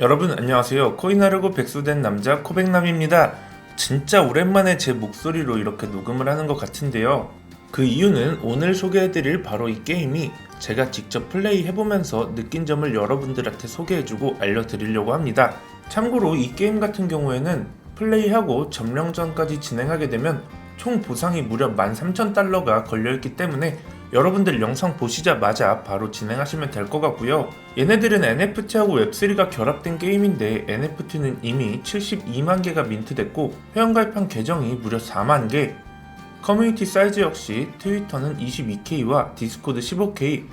여러분 안녕하세요. 코인하려고 백수된 남자 코백남입니다. 진짜 오랜만에 제 목소리로 이렇게 녹음을 하는 것 같은데요. 그 이유는 오늘 소개해드릴 바로 이 게임이 제가 직접 플레이해보면서 느낀 점을 여러분들한테 소개해주고 알려드리려고 합니다. 참고로 이 게임 같은 경우에는 플레이하고 점령전까지 진행하게 되면 총 보상이 무려 13,000달러가 걸려있기 때문에 여러분들 영상 보시자마자 바로 진행하시면 될 것 같고요. 얘네들은 NFT하고 웹3가 결합된 게임인데 NFT는 이미 72만 개가 민트됐고 회원가입한 계정이 무려 4만 개. 커뮤니티 사이즈 역시 트위터는 22K와 디스코드 15K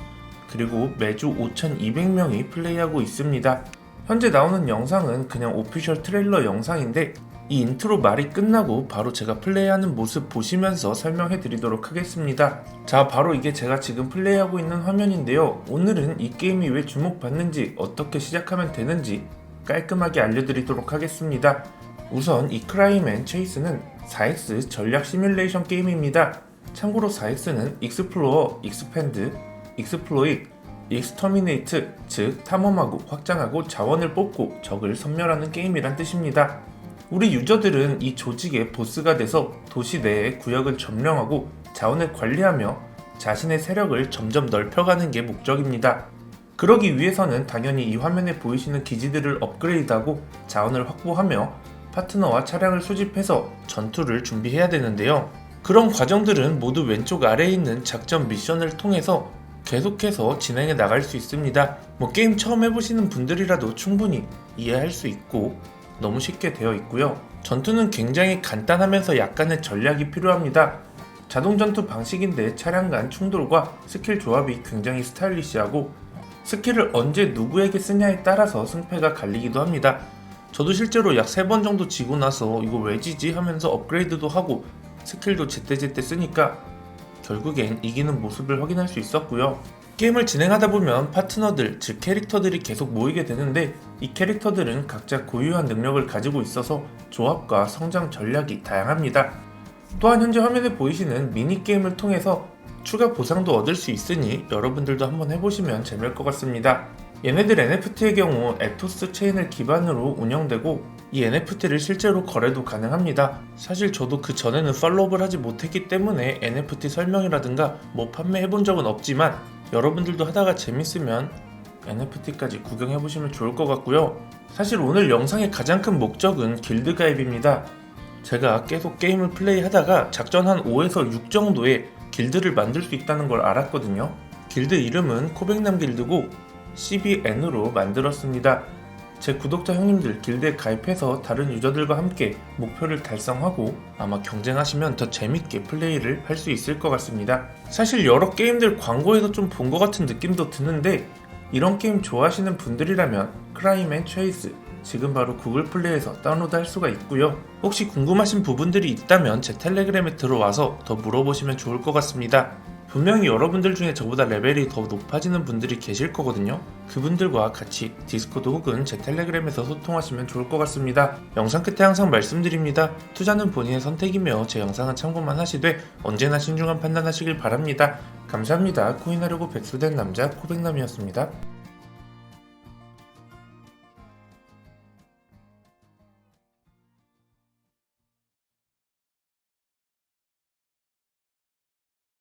그리고 매주 5,200명이 플레이하고 있습니다. 현재 나오는 영상은 그냥 오피셜 트레일러 영상인데 이 인트로 말이 끝나고 바로 제가 플레이하는 모습 보시면서 설명해 드리도록 하겠습니다. 자, 바로 이게 제가 지금 플레이하고 있는 화면인데요. 오늘은 이 게임이 왜 주목받는지, 어떻게 시작하면 되는지 깔끔하게 알려드리도록 하겠습니다. 우선 이 크라임 앤 체이스는 4X 전략 시뮬레이션 게임입니다. 참고로 4X는 익스플로어, 익스펜드, 익스플로잇, 익스터미네이트, 즉 탐험하고 확장하고 자원을 뽑고 적을 섬멸하는 게임이란 뜻입니다. 우리 유저들은 이 조직의 보스가 돼서 도시 내의 구역을 점령하고 자원을 관리하며 자신의 세력을 점점 넓혀가는 게 목적입니다. 그러기 위해서는 당연히 이 화면에 보이시는 기지들을 업그레이드하고 자원을 확보하며 파트너와 차량을 수집해서 전투를 준비해야 되는데요. 그런 과정들은 모두 왼쪽 아래에 있는 작전 미션을 통해서 계속해서 진행해 나갈 수 있습니다. 뭐 게임 처음 해보시는 분들이라도 충분히 이해할 수 있고 너무 쉽게 되어 있고요. 전투는 굉장히 간단하면서 약간의 전략이 필요합니다. 자동 전투 방식인데 차량 간 충돌과 스킬 조합이 굉장히 스타일리시하고 스킬을 언제 누구에게 쓰냐에 따라서 승패가 갈리기도 합니다. 저도 실제로 약 3번 정도 지고 나서 이거 왜 지지 하면서 업그레이드도 하고 스킬도 제때제때 쓰니까 결국엔 이기는 모습을 확인할 수 있었고요. 게임을 진행하다 보면 파트너들, 즉 캐릭터들이 계속 모이게 되는데 이 캐릭터들은 각자 고유한 능력을 가지고 있어서 조합과 성장 전략이 다양합니다. 또한 현재 화면에 보이시는 미니게임을 통해서 추가 보상도 얻을 수 있으니 여러분들도 한번 해보시면 재미일 것 같습니다. 얘네들 NFT의 경우 에토스 체인을 기반으로 운영되고 이 NFT를 실제로 거래도 가능합니다. 사실 저도 그 전에는 팔로우를 하지 못했기 때문에 NFT 설명이라든가 뭐 판매해본 적은 없지만 여러분들도 하다가 재밌으면 NFT까지 구경해 보시면 좋을 것 같고요. 사실 오늘 영상의 가장 큰 목적은 길드 가입입니다. 제가 계속 게임을 플레이하다가 작전 한 5에서 6 정도의 길드를 만들 수 있다는 걸 알았거든요. 길드 이름은 코백남 길드고 CBN으로 만들었습니다. 제 구독자 형님들 길드에 가입해서 다른 유저들과 함께 목표를 달성하고 아마 경쟁하시면 더 재밌게 플레이를 할 수 있을 것 같습니다. 사실 여러 게임들 광고에서 좀 본 것 같은 느낌도 드는데 이런 게임 좋아하시는 분들이라면 크라임 앤 체이스 지금 바로 구글 플레이에서 다운로드 할 수가 있고요. 혹시 궁금하신 부분들이 있다면 제 텔레그램에 들어와서 더 물어보시면 좋을 것 같습니다. 분명히 여러분들 중에 저보다 레벨이 더 높아지는 분들이 계실 거거든요. 그분들과 같이 디스코드 혹은 제 텔레그램에서 소통하시면 좋을 것 같습니다. 영상 끝에 항상 말씀드립니다. 투자는 본인의 선택이며 제 영상은 참고만 하시되 언제나 신중한 판단하시길 바랍니다. 감사합니다. 코인하려고 백수된 남자 코백남이었습니다.